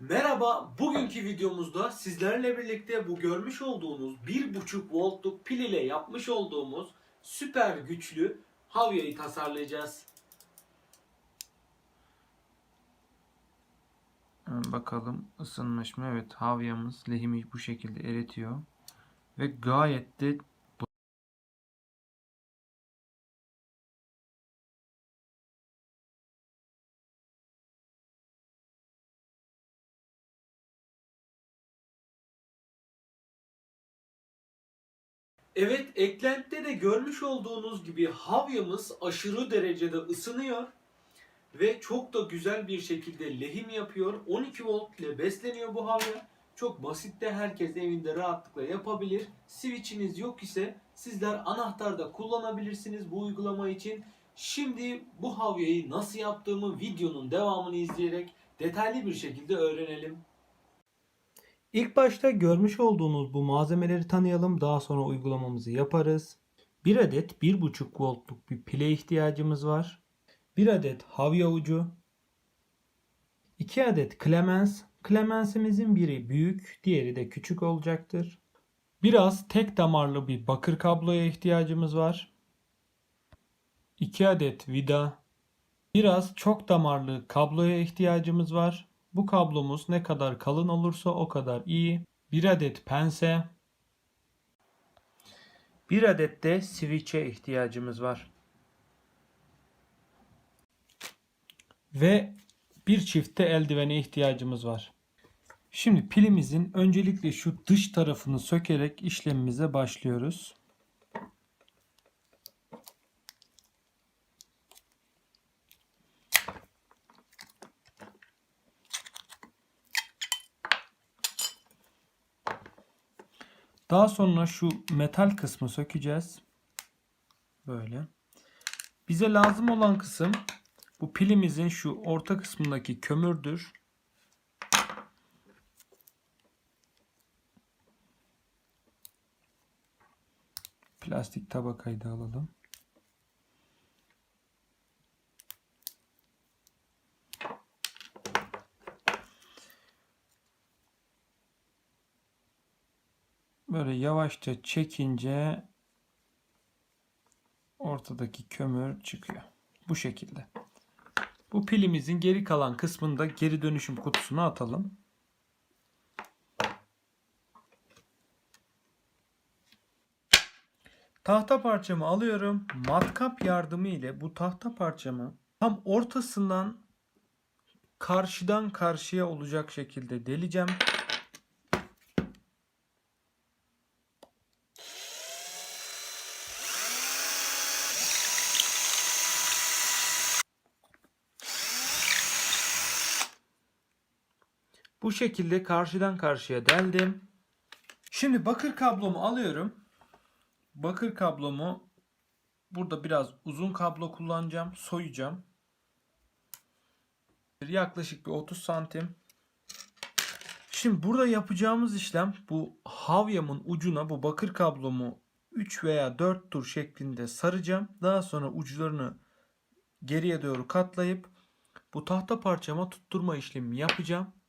Merhaba, bugünkü videomuzda sizlerle birlikte bu görmüş olduğunuz 1.5 voltluk pil ile yapmış olduğumuz süper güçlü havyayı tasarlayacağız. Bakalım ısınmış mı? Evet havyamız lehimi bu şekilde eritiyor. Ve gayet de Evet, eklentide de görmüş olduğunuz gibi havyamız aşırı derecede ısınıyor ve çok da güzel bir şekilde lehim yapıyor. 12 volt ile besleniyor bu havya. Çok basit de herkes evinde rahatlıkla yapabilir. Switch'iniz yok ise sizler anahtarda kullanabilirsiniz bu uygulama için. Şimdi bu havyayı nasıl yaptığımı videonun devamını izleyerek detaylı bir şekilde öğrenelim. İlk başta görmüş olduğunuz bu malzemeleri tanıyalım. Daha sonra uygulamamızı yaparız. Bir adet 1.5 voltluk bir pile ihtiyacımız var. Bir adet havya ucu. 2 adet Clemens. Clemens'imizin biri büyük, diğeri de küçük olacaktır. Biraz tek damarlı bir bakır kabloya ihtiyacımız var. 2 adet vida. Biraz çok damarlı kabloya ihtiyacımız var. Bu kablomuz ne kadar kalın olursa o kadar iyi. Bir adet pense. Bir adet de switch'e ihtiyacımız var. Ve bir çifte eldivene ihtiyacımız var. Şimdi pilimizin öncelikle şu dış tarafını sökerek işlemimize başlıyoruz. Daha sonra şu metal kısmı sökeceğiz. Böyle. Bize lazım olan kısım bu pilimizin şu orta kısmındaki kömürdür. Plastik tabakayı da alalım. Böyle yavaşça çekince ortadaki kömür çıkıyor. Bu şekilde. Bu pilimizin geri kalan kısmında geri dönüşüm kutusuna atalım. Tahta parçamı alıyorum. Matkap yardımı ile bu tahta parçamı tam ortasından karşıdan karşıya olacak şekilde deleceğim. Bu şekilde karşıdan karşıya deldim. Şimdi bakır kablomu alıyorum. Bakır kablomu burada biraz uzun kablo kullanacağım. Soyacağım. Yaklaşık bir 30 santim. Şimdi burada yapacağımız işlem bu havyamın ucuna bu bakır kablomu 3 veya 4 tur şeklinde saracağım. Daha sonra uçlarını geriye doğru katlayıp bu tahta parçama tutturma işlemi yapacağım.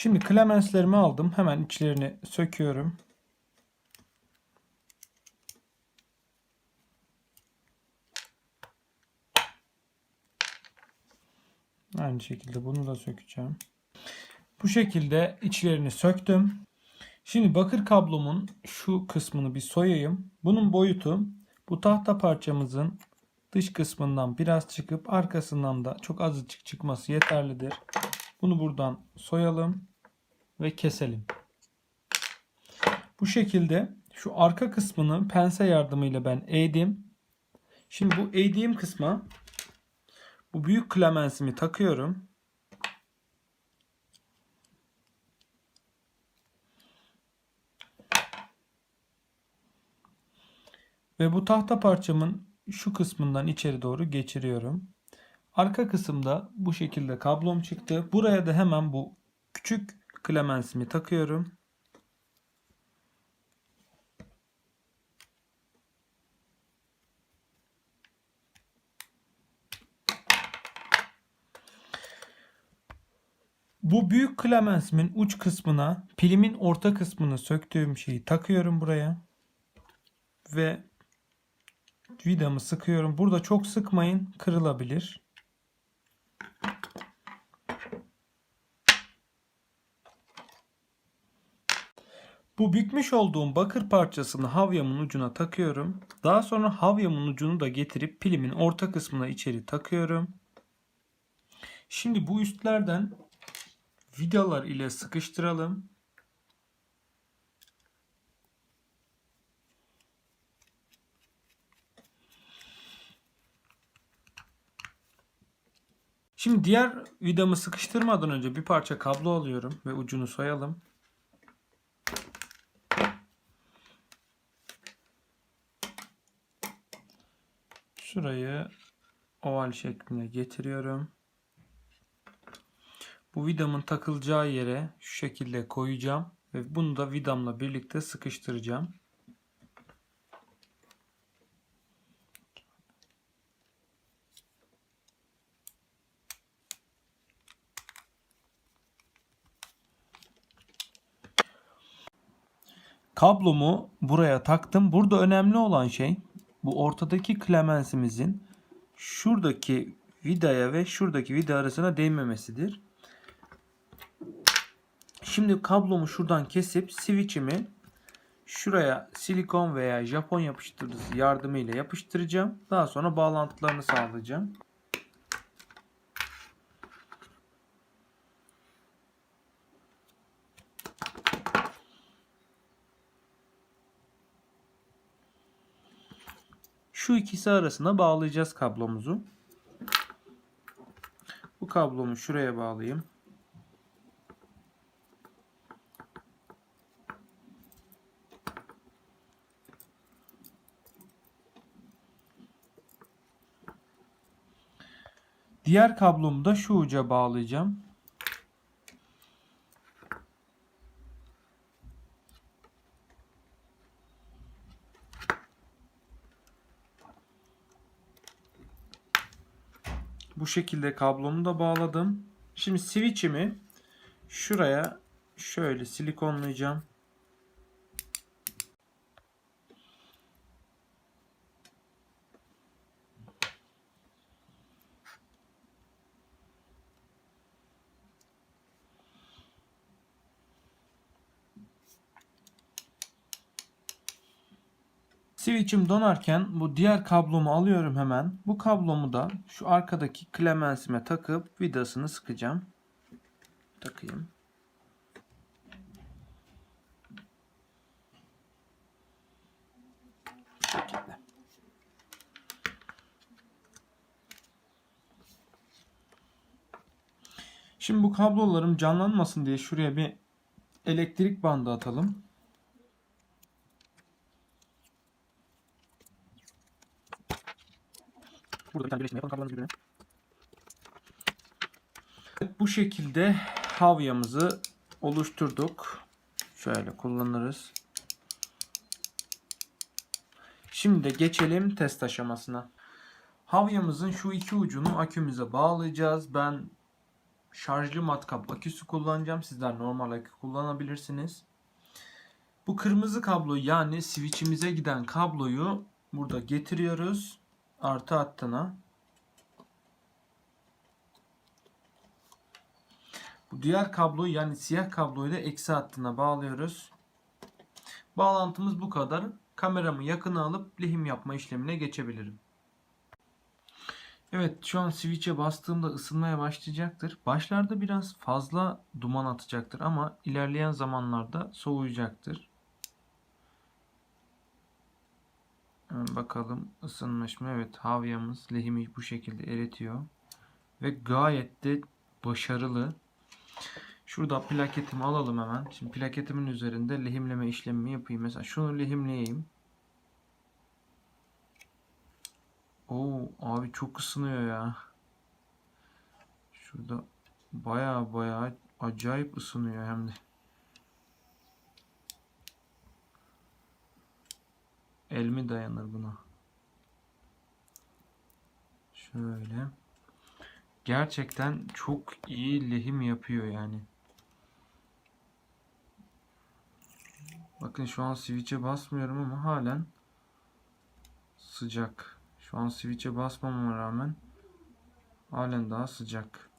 Şimdi klemenslerimi aldım. Hemen içlerini söküyorum. Aynı şekilde bunu da sökeceğim. Bu şekilde içlerini söktüm. Şimdi bakır kablomun şu kısmını bir soyayım. Bunun boyutu bu tahta parçamızın dış kısmından biraz çıkıp arkasından da çok azıcık çıkması yeterlidir. Bunu buradan soyalım ve keselim. Bu şekilde şu arka kısmını pense yardımıyla ben eğdim. Şimdi bu eğdiğim kısma bu büyük klemensimi takıyorum. Ve bu tahta parçamın şu kısmından içeri doğru geçiriyorum. Arka kısımda bu şekilde kablom çıktı. Buraya da hemen bu küçük klemensimi takıyorum. Bu büyük klemensimin uç kısmına pilimin orta kısmını söktüğüm şeyi takıyorum buraya. Ve vidamı sıkıyorum. Burada çok sıkmayın kırılabilir. Bu bükmüş olduğum bakır parçasını havyamın ucuna takıyorum. Daha sonra havyamın ucunu da getirip pilimin orta kısmına içeri takıyorum. Şimdi bu üstlerden vidalar ile sıkıştıralım. Şimdi diğer vidamı sıkıştırmadan önce bir parça kablo alıyorum ve ucunu soyalım. Şurayı oval şekline getiriyorum. Bu vidamın takılacağı yere şu şekilde koyacağım ve bunu da vidamla birlikte sıkıştıracağım. Kablomu buraya taktım. Burada önemli olan şey bu ortadaki klemensimizin şuradaki vidaya ve şuradaki vida arasına değmemesidir. Şimdi kablomu şuradan kesip switch'imi şuraya silikon veya Japon yapıştırıcısı yardımıyla yapıştıracağım. Daha sonra bağlantılarını sağlayacağım. Şu ikisi arasına bağlayacağız kablomuzu. Bu kablomu şuraya bağlayayım. Diğer kablomu da şu uca bağlayacağım. Bu şekilde kablomu da bağladım. Şimdi switch'imi şuraya şöyle silikonlayacağım. Switch'im donarken bu diğer kablomu alıyorum hemen. Bu kablomu da şu arkadaki klemensime takıp vidasını sıkacağım. Takayım. Şimdi bu kablolarım canlanmasın diye şuraya bir elektrik bandı atalım. Burada bir tane birleştirme yapalım kablolarımızı birbirine. Bu şekilde havyamızı oluşturduk. Şöyle kullanırız. Şimdi geçelim test aşamasına. Havyamızın şu iki ucunu akümüze bağlayacağız. Ben şarjlı matkap aküsü kullanacağım. Sizler normal akü kullanabilirsiniz. Bu kırmızı kablo yani switch'imize giden kabloyu burada getiriyoruz artı hattına. Bu diğer kabloyu yani siyah kabloyu da eksi hattına bağlıyoruz. Bağlantımız bu kadar. Kameramı yakına alıp lehim yapma işlemine geçebilirim. Evet şu an switch'e bastığımda ısınmaya başlayacaktır. Başlarda biraz fazla duman atacaktır ama ilerleyen zamanlarda soğuyacaktır. Hemen bakalım ısınmış mı? Evet havyamız lehimi bu şekilde eritiyor. Ve gayet de başarılı. Şurada plaketimi alalım hemen. Şimdi plaketimin üzerinde lehimleme işlemimi yapayım. Mesela şunu lehimleyeyim. Oo abi çok ısınıyor ya. Şurada baya baya acayip ısınıyor hem de. El dayanır buna? Şöyle. Gerçekten çok iyi lehim yapıyor yani. Bakın şu an switch'e basmıyorum ama halen sıcak. Şu an switch'e basmamama rağmen halen daha sıcak.